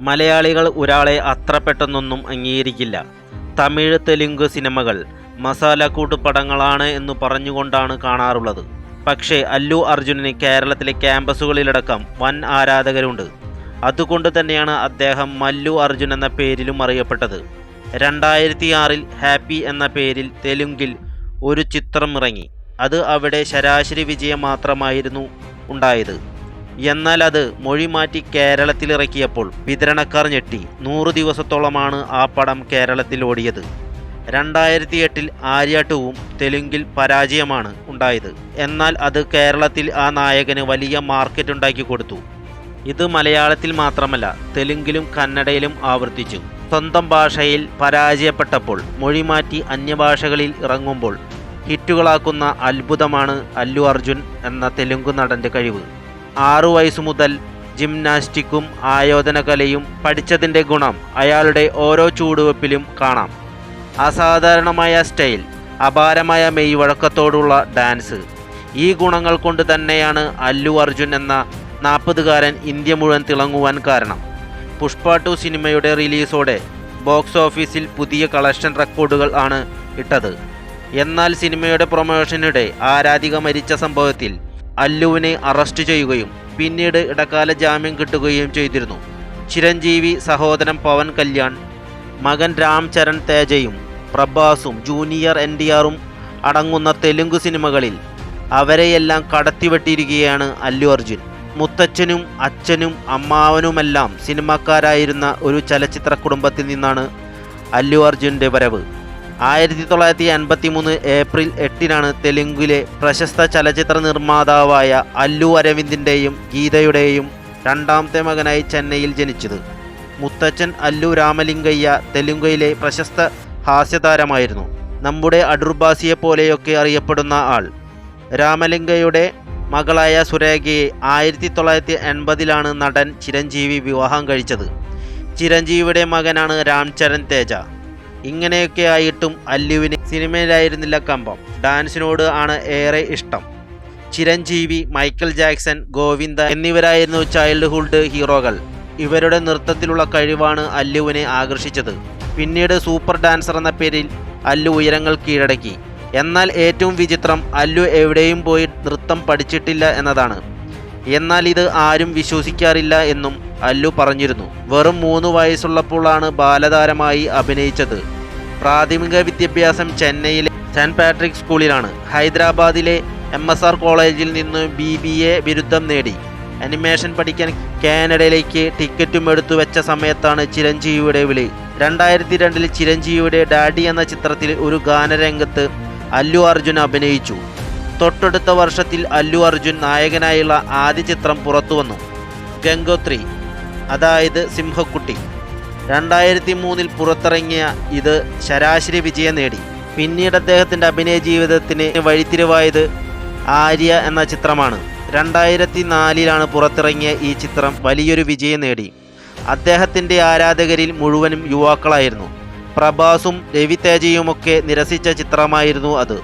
മലയാളികൾ ഒരാളെ അത്ര പെട്ടെന്നൊന്നും അംഗീകരിക്കില്ല. തമിഴ് തെലുങ്ക് സിനിമകൾ മസാലക്കൂട്ട് പടങ്ങളാണ് എന്ന് പറഞ്ഞുകൊണ്ടാണ് കാണാറുള്ളത്. പക്ഷേ അല്ലു അർജുനന് കേരളത്തിലെ ക്യാമ്പസുകളിലടക്കം വൻ ആരാധകരുണ്ട്. അതുകൊണ്ട് തന്നെയാണ് അദ്ദേഹം മല്ലു അർജുൻ എന്ന പേരിലും അറിയപ്പെട്ടത്. രണ്ടായിരത്തി ആറിൽ ഹാപ്പി എന്ന പേരിൽ തെലുങ്കിൽ ഒരു ചിത്രം ഇറങ്ങി. അത് അവിടെ ശരാശരി വിജയം മാത്രമായിരുന്നു ഉണ്ടായത്. എന്നാൽ അത് മൊഴി മാറ്റി കേരളത്തിലിറക്കിയപ്പോൾ വിതരണക്കാർ ഞെട്ടി. നൂറ് ദിവസത്തോളമാണ് ആ പടം കേരളത്തിൽ ഓടിയത്. രണ്ടായിരത്തി എട്ടിൽ ആര്യാട്ടുവും തെലുങ്കിൽ പരാജയമാണ് ഉണ്ടായത്. എന്നാൽ അത് കേരളത്തിൽ ആ നായകന് വലിയ മാർക്കറ്റ് ഉണ്ടാക്കി കൊടുത്തു. ഇത് മലയാളത്തിൽ മാത്രമല്ല തെലുങ്കിലും കന്നഡയിലും ആവർത്തിച്ചു. സ്വന്തം ഭാഷയിൽ പരാജയപ്പെട്ടപ്പോൾ മൊഴിമാറ്റി അന്യഭാഷകളിൽ ഇറങ്ങുമ്പോൾ ഹിറ്റുകളാക്കുന്ന അത്ഭുതമാണ് അല്ലു അർജുൻ എന്ന തെലുങ്ക് നടന്റെ കഴിവ്. ആറു വയസ്സു മുതൽ ജിംനാസ്റ്റിക്കും ആയോധനകലയും പഠിച്ചതിന്റെ ഗുണം അയാളുടെ ഓരോ ചൂടുവെപ്പിലും കാണാം. അസാധാരണമായ സ്റ്റൈൽ അപാരമായ മെയ്വഴക്കത്തോടുള്ള ഡാൻസ്. ഈ ഗുണങ്ങൾ കൊണ്ട് തന്നെയാണ് അല്ലു അർജുൻ എന്ന നാൽപ്പതുകാരൻ ഇന്ത്യ മുഴുവൻ തിളങ്ങുവാൻ കാരണം. പുഷ്പ ടു സിനിമയുടെ റിലീസോടെ ബോക്സ് ഓഫീസിൽ പുതിയ കളക്ഷൻ റെക്കോർഡുകൾ ആണ് ഇട്ടത്. എന്നാൽ സിനിമയുടെ പ്രൊമോഷനിടെ ആരാധിക മരിച്ച സംഭവത്തിൽ അല്ലുവിനെ അറസ്റ്റ് ചെയ്യുകയും പിന്നീട് ഇടക്കാല ജാമ്യം കിട്ടുകയും ചെയ്തിരുന്നു. ചിരഞ്ജീവി സഹോദരൻ പവൻ കല്യാൺ മകൻ രാം ചരൺ തേജയും പ്രഭാസും ജൂനിയർ എൻ ഡി ആറും അടങ്ങുന്ന തെലുങ്ക് സിനിമകളിൽ അവരെയെല്ലാം കടത്തിവെട്ടിയിരിക്കുകയാണ് അല്ലു അർജുൻ. മുത്തച്ഛനും അച്ഛനും അമ്മാവനുമെല്ലാം സിനിമാക്കാരായിരുന്ന ഒരു ചലച്ചിത്ര കുടുംബത്തിൽ നിന്നാണ് അല്ലു അർജുന്റെ വരവ്. ആയിരത്തി തൊള്ളായിരത്തി അൻപത്തി മൂന്ന് ഏപ്രിൽ എട്ടിനാണ് തെലുങ്കിലെ പ്രശസ്ത ചലച്ചിത്ര നിർമ്മാതാവായ അല്ലു അരവിന്ദിന്റെയും ഗീതയുടെയും രണ്ടാമത്തെ മകനായി ചെന്നൈയിൽ ജനിച്ചത്. മുത്തച്ഛൻ അല്ലു രാമലിംഗയ്യ തെലുങ്കയിലെ പ്രശസ്ത ഹാസ്യതാരമായിരുന്നു. നമ്മുടെ അടൂർബാസിയെ പോലെയൊക്കെ അറിയപ്പെടുന്ന ആൾ. രാമലിംഗയുടെ മകളായ സുരേഖയെ ആയിരത്തി തൊള്ളായിരത്തി എൺപതിലാണ് നടൻ ചിരഞ്ജീവി വിവാഹം കഴിച്ചത്. ചിരഞ്ജീവിയുടെ മകനാണ് രാംചരൺ തേജ. ഇങ്ങനെയൊക്കെ ആയിട്ടും അല്ലുവിന് സിനിമയിലായിരുന്നില്ല കമ്പം. ഡാൻസിനോട് ആണ് ഏറെ ഇഷ്ടം. ചിരഞ്ജീവി മൈക്കൽ ജാക്സൺ ഗോവിന്ദ എന്നിവരായിരുന്നു ചൈൽഡ്ഹുഡ് ഹീറോകൾ. ഇവരുടെ നൃത്തത്തിലുള്ള കഴിവാണ് അല്ലുവിനെ ആകർഷിച്ചത്. പിന്നീട് സൂപ്പർ ഡാൻസർ എന്ന പേരിൽ അല്ലു ഉയരങ്ങൾ കീഴടക്കി. എന്നാൽ ഏറ്റവും വിചിത്രം അല്ലു എവിടെയും പോയി നൃത്തം പഠിച്ചിട്ടില്ല എന്നതാണ്. എന്നാൽ ഇത് ആരും വിശ്വസിക്കാറില്ല എന്നും അല്ലു പറഞ്ഞിരുന്നു. വെറും മൂന്ന് വയസ്സുള്ളപ്പോഴാണ് ബാലതാരമായി അഭിനയിച്ചത്. പ്രാഥമിക വിദ്യാഭ്യാസം ചെന്നൈയിലെ സെന്റ് പാട്രിക് സ്കൂളിലാണ്. ഹൈദരാബാദിലെ എം എസ് ആർ കോളേജിൽ നിന്ന് ബി ബി എ ബിരുദം നേടി. അനിമേഷൻ പഠിക്കാൻ കാനഡയിലേക്ക് ടിക്കറ്റും എടുത്തു വെച്ച സമയത്താണ് ചിരഞ്ജീവിയുടെ വിളി. രണ്ടായിരത്തി രണ്ടിൽ ചിരഞ്ജീവിയുടെ ഡാഡി എന്ന ചിത്രത്തിൽ ഒരു ഗാനരംഗത്ത് അല്ലു അർജുൻ അഭിനയിച്ചു. തൊട്ടടുത്ത വർഷത്തിൽ അല്ലു അർജുൻ നായകനായുള്ള ആദ്യ ചിത്രം പുറത്തുവന്നു. ഗംഗോത്രി. അതായത് സിംഹക്കുട്ടി. രണ്ടായിരത്തി മൂന്നിൽ പുറത്തിറങ്ങിയ ഇത് ശരാശരി വിജയം നേടി. പിന്നീട് അദ്ദേഹത്തിന്റെ അഭിനയ ജീവിതത്തിന് വഴിത്തിരിവായത് ആര്യ എന്ന ചിത്രമാണ്. രണ്ടായിരത്തി നാലിലാണ് പുറത്തിറങ്ങിയ ഈ ചിത്രം വലിയൊരു വിജയം നേടി. അദ്ദേഹത്തിന്റെ ആരാധകരിൽ മുഴുവനും യുവാക്കളായിരുന്നു. പ്രഭാസും രവി തേജയുമൊക്കെ നിരസിച്ച ചിത്രമായിരുന്നു അത്.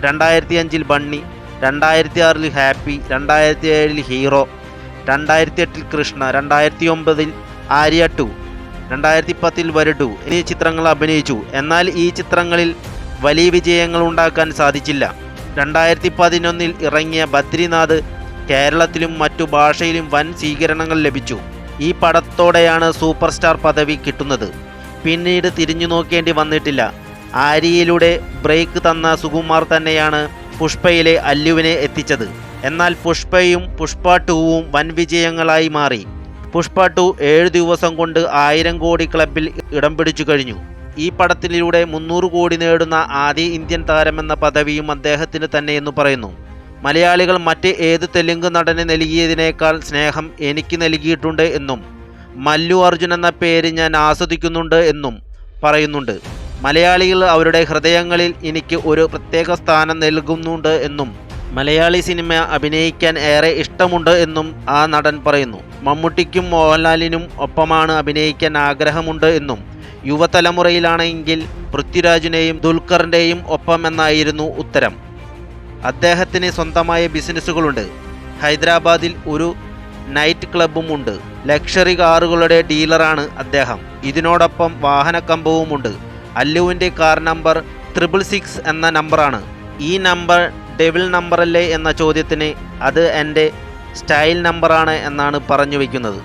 രണ്ടായിരത്തി അഞ്ചിൽ ബണ്ണി രണ്ടായിരത്തി ആറിൽ ഹാപ്പി രണ്ടായിരത്തി ഏഴിൽ ഹീറോ രണ്ടായിരത്തി എട്ടിൽ കൃഷ്ണ രണ്ടായിരത്തി ഒമ്പതിൽ ആര്യ ടു രണ്ടായിരത്തി പത്തിൽ വരടു എന്നീ ചിത്രങ്ങൾ അഭിനയിച്ചു. എന്നാൽ ഈ ചിത്രങ്ങളിൽ വലിയ വിജയങ്ങൾ ഉണ്ടാക്കാൻ സാധിച്ചില്ല. രണ്ടായിരത്തി പതിനൊന്നിൽ ഇറങ്ങിയ ബദ്രിനാഥ് കേരളത്തിലും മറ്റു ഭാഷയിലും വൻ സ്വീകരണങ്ങൾ ലഭിച്ചു. ഈ പടത്തോടെയാണ് സൂപ്പർ സ്റ്റാർ പദവി കിട്ടുന്നത്. പിന്നീട് തിരിഞ്ഞു നോക്കേണ്ടി വന്നിട്ടില്ല. ആര്യയിലൂടെ ബ്രേക്ക് തന്ന സുകുമാർ തന്നെയാണ് പുഷ്പയിലെ അല്ലുവിനെ എത്തിച്ചത്. എന്നാൽ പുഷ്പയും പുഷ്പ ടൂവും വൻ വിജയങ്ങളായി മാറി. പുഷ്പ ടു ഏഴ് ദിവസം കൊണ്ട് ആയിരം കോടി ക്ലബിൽ ഇടം പിടിച്ചു കഴിഞ്ഞു. ഈ പടത്തിലൂടെ മുന്നൂറ് കോടി നേടുന്ന ആദ്യ ഇന്ത്യൻ താരമെന്ന പദവിയും അദ്ദേഹത്തിന് തന്നെയെന്ന് പറയുന്നു. മലയാളികൾ മറ്റ് ഏത് തെലുങ്ക് നടന് നൽകിയതിനേക്കാൾ സ്നേഹം എനിക്ക് നൽകിയിട്ടുണ്ട് എന്നും മല്ലു അർജുൻ എന്ന പേര് ഞാൻ ആസ്വദിക്കുന്നുണ്ട് എന്നും പറയുന്നുണ്ട്. മലയാളികൾ അവരുടെ ഹൃദയങ്ങളിൽ എനിക്ക് ഒരു പ്രത്യേക സ്ഥാനം നൽകുന്നുണ്ട് എന്നും മലയാളി സിനിമ അഭിനയിക്കാൻ ഏറെ ഇഷ്ടമുണ്ട് എന്നും ആ നടൻ പറയുന്നു. മമ്മൂട്ടിക്കും മോഹൻലാലിനും ഒപ്പമാണ് അഭിനയിക്കാൻ ആഗ്രഹമുണ്ട് എന്നും. യുവതലമുറയിലാണെങ്കിൽ പൃഥ്വിരാജിനെയും ദുൽഖറിന്റെയും ഒപ്പം എന്നായിരുന്നു ഉത്തരം. അദ്ദേഹത്തിന് സ്വന്തമായ ബിസിനസ്സുകളുണ്ട്. ഹൈദരാബാദിൽ ഒരു നൈറ്റ് ക്ലബ്ബും ഉണ്ട് ലക്ഷറി കാറുകളുടെ ഡീലറാണ് അദ്ദേഹം. ഇതിനോടൊപ്പം വാഹനക്കമ്പവുമുണ്ട്. അല്ലുവിന്റെ കാർ നമ്പർ ത്രിപിൾ സിക്സ് എന്ന നമ്പറാണ്. ഈ നമ്പർ ഡെവിൾ നമ്പറല്ലേ എന്ന ചോദ്യത്തിന് അത് എന്റെ സ്റ്റൈൽ നമ്പറാണ് എന്നാണ് പറഞ്ഞു വയ്ക്കുന്നത്